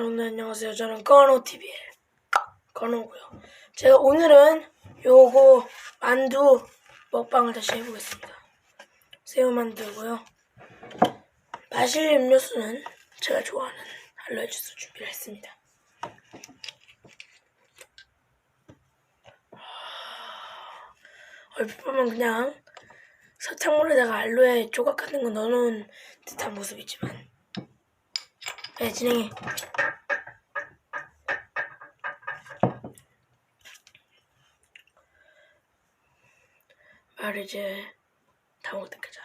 여러분 안녕하세요. 저는 건호TV의 건호고요. 제가 오늘은 요거 만두 먹방을 다시 해보겠습니다. 새우 만두고요. 마실 음료수는 제가 좋아하는 알로에 주스 준비를 했습니다. 얼핏 보면 그냥 사탕물에다가 알로에 조각 같은 거 넣어놓은 듯한 모습이지만 네 진행해. 말을 이제 다 먹을 때까지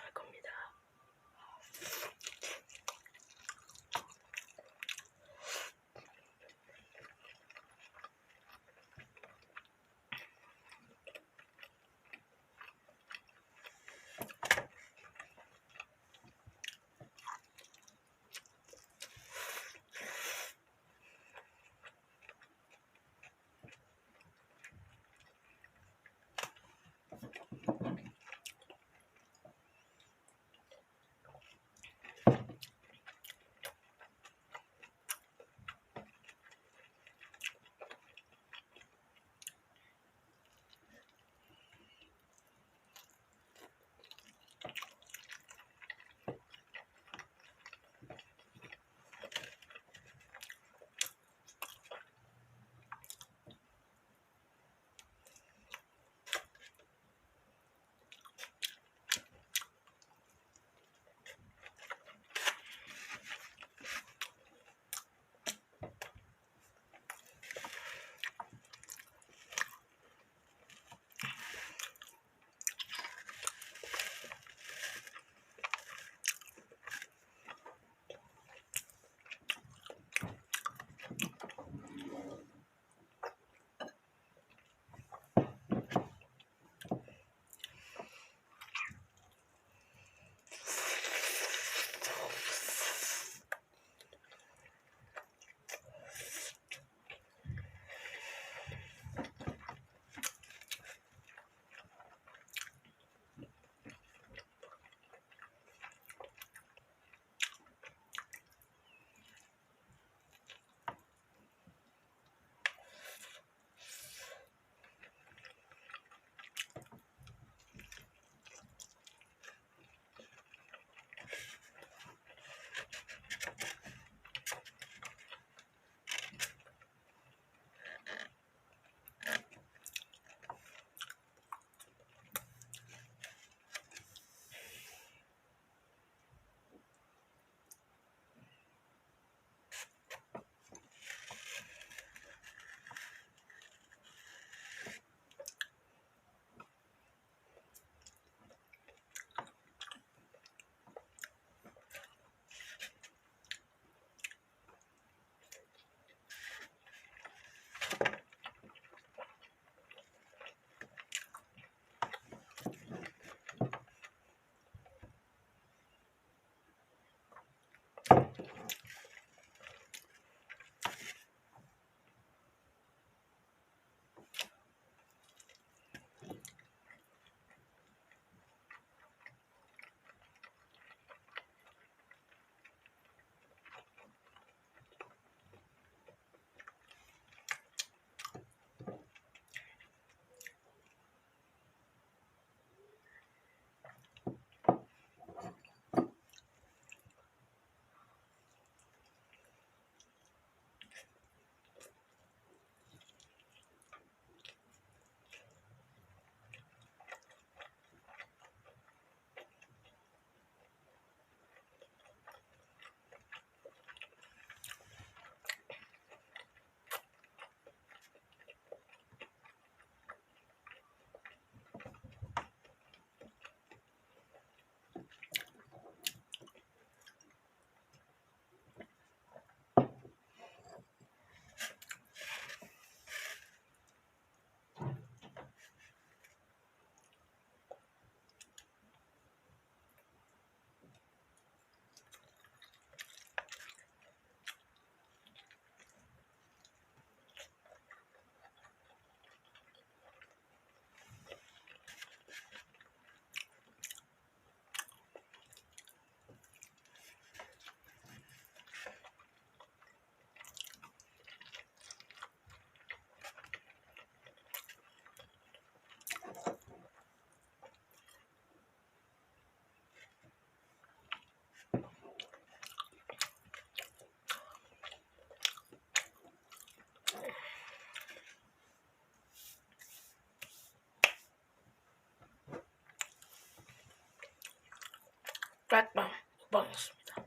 락방 먹방이었습니다.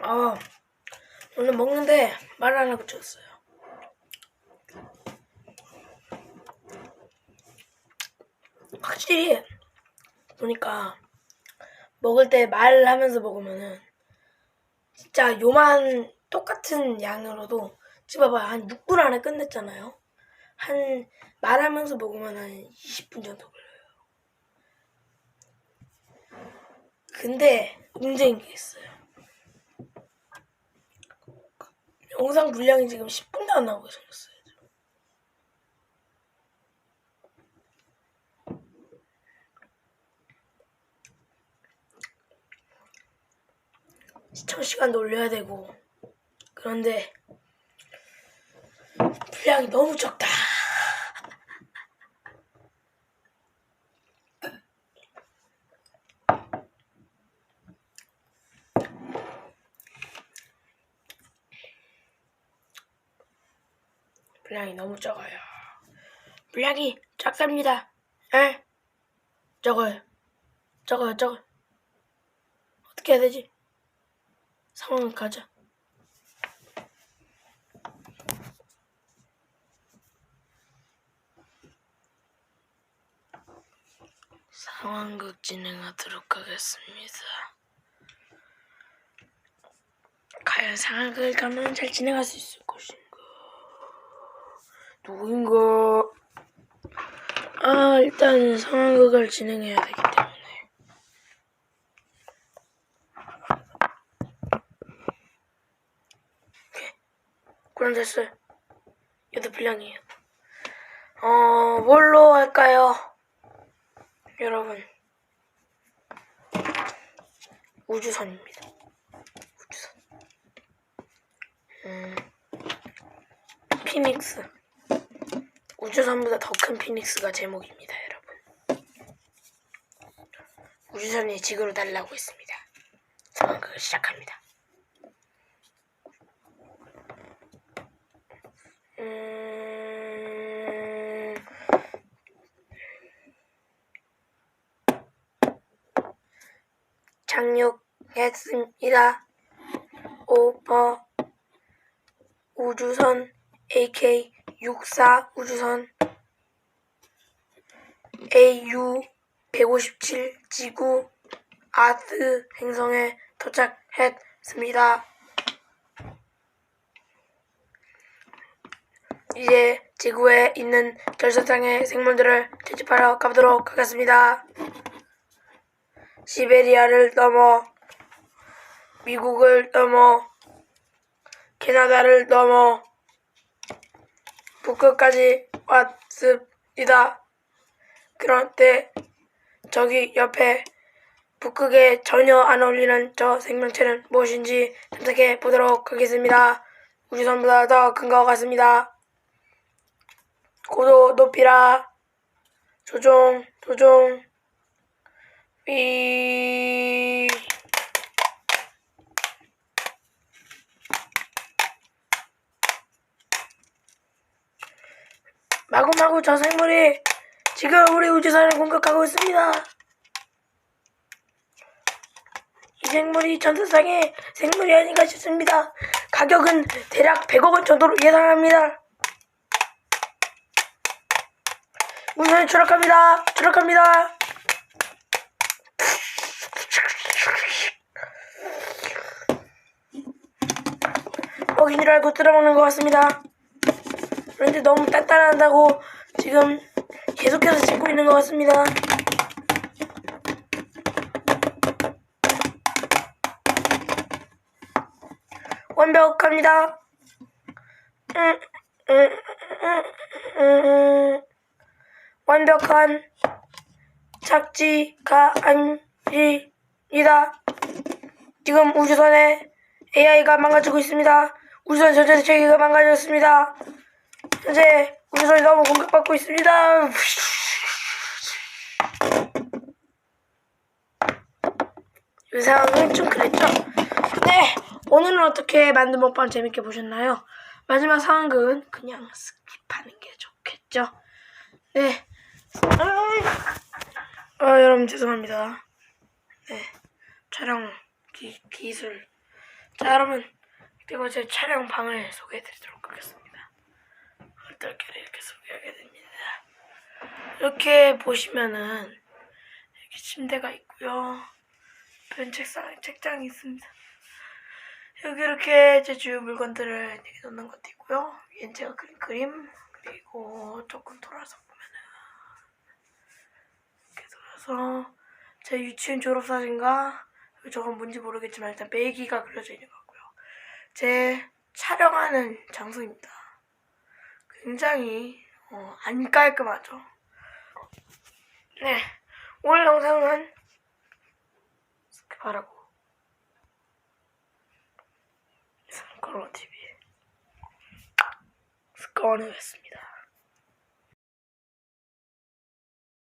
아 오늘 먹는데 말 하나 붙였어요. 확실히 보니까 먹을 때 말하면서 먹으면은 진짜 요만 똑같은 양으로도 집어봐요 한 6분 안에 끝냈잖아요. 한 말하면서 먹으면 한 20분 정도 걸려요. 근데 문제인 게 있어요. 영상 분량이 지금 10분도 안 나오게 생겼어요. 시청 시간도 올려야 되고 그런데 분량이 너무 적다. 분량이 너무 적어요. 분량이 작답니다. 에? 적어요. 적어요, 적어. 어떻게 해야 되지? 상황을 가자. 상황극 진행하도록 하겠습니다. 과연 상황극을 가면 잘 진행할 수 것인가? 누구인가? 아, 일단 상황극을 진행해야 되기 때문에. 그럼 됐어요. 얘도 분량이에요. 어, 뭘로 할까요? 여러분. 우주선입니다. 우주선. 음, 피닉스. 우주선보다 더 큰 피닉스가 제목입니다, 여러분. 우주선이 지구로 날라오고 있습니다. 상황극을 시작합니다. 음... 착륙했습니다. 오버 우주선 AK-64 우주선 AU-157 지구 아트 행성에 도착했습니다. 이제 지구에 있는 결선상의 생물들을 채집하러 가보도록 하겠습니다. 시베리아를 넘어 미국을 넘어 캐나다를 넘어 북극까지 왔습니다. 그런데 저기 옆에 북극에 전혀 안 어울리는 저 생명체는 무엇인지 탐색해 보도록 하겠습니다. 우주선보다 더 큰 것 같습니다. 고도 높이라 조종 조종 삐 마구마구 저 생물이 지금 우리 우주선을 공격하고 있습니다. 이 생물이 전 세상의 생물이 아닌가 싶습니다. 가격은 대략 100억 원 정도로 예상합니다. 우선 추락합니다. 추락합니다. 먹인 줄 알고 뜯어먹는 것 같습니다. 그런데 너무 단단하다고 지금 계속해서 찍고 있는 것 같습니다. 완벽합니다. 음, 음, 음. 완벽한 착지가 아닙니다. 지금 우주선에 AI가 망가지고 있습니다. 우주선 전체 체계가 망가졌습니다. 현재 우주선이 너무 공격받고 있습니다. 이 상황은 좀 그랬죠? 네, 오늘은 어떻게 만든 먹방 재밌게 보셨나요? 마지막 상황극은 그냥 스킵하는 게 좋겠죠? 네. 아, 여러분 죄송합니다. 네, 촬영 기, 기술. 자, 여러분 그리고 제 촬영 방을 소개해드리도록 하겠습니다. 어떻게 이렇게 소개하게 됩니다. 이렇게 보시면은 이렇게 침대가 있고요. pen 책상, 책장이 있습니다. 여기 이렇게 제 주요 물건들을 이렇게 놓는 것도 있고요. 위엔 제가 그린 그림 그리고 조금 돌아서 보면은 이렇게 돌아서 제 유치원 졸업 사진과 저건 뭔지 모르겠지만 일단 배기가 그려져 있는 것 같고요. 제 촬영하는 장소입니다. 굉장히 어, 안 깔끔하죠. 네, 오늘 영상은 스킵하라고 스컬러 TV 스컬러했습니다.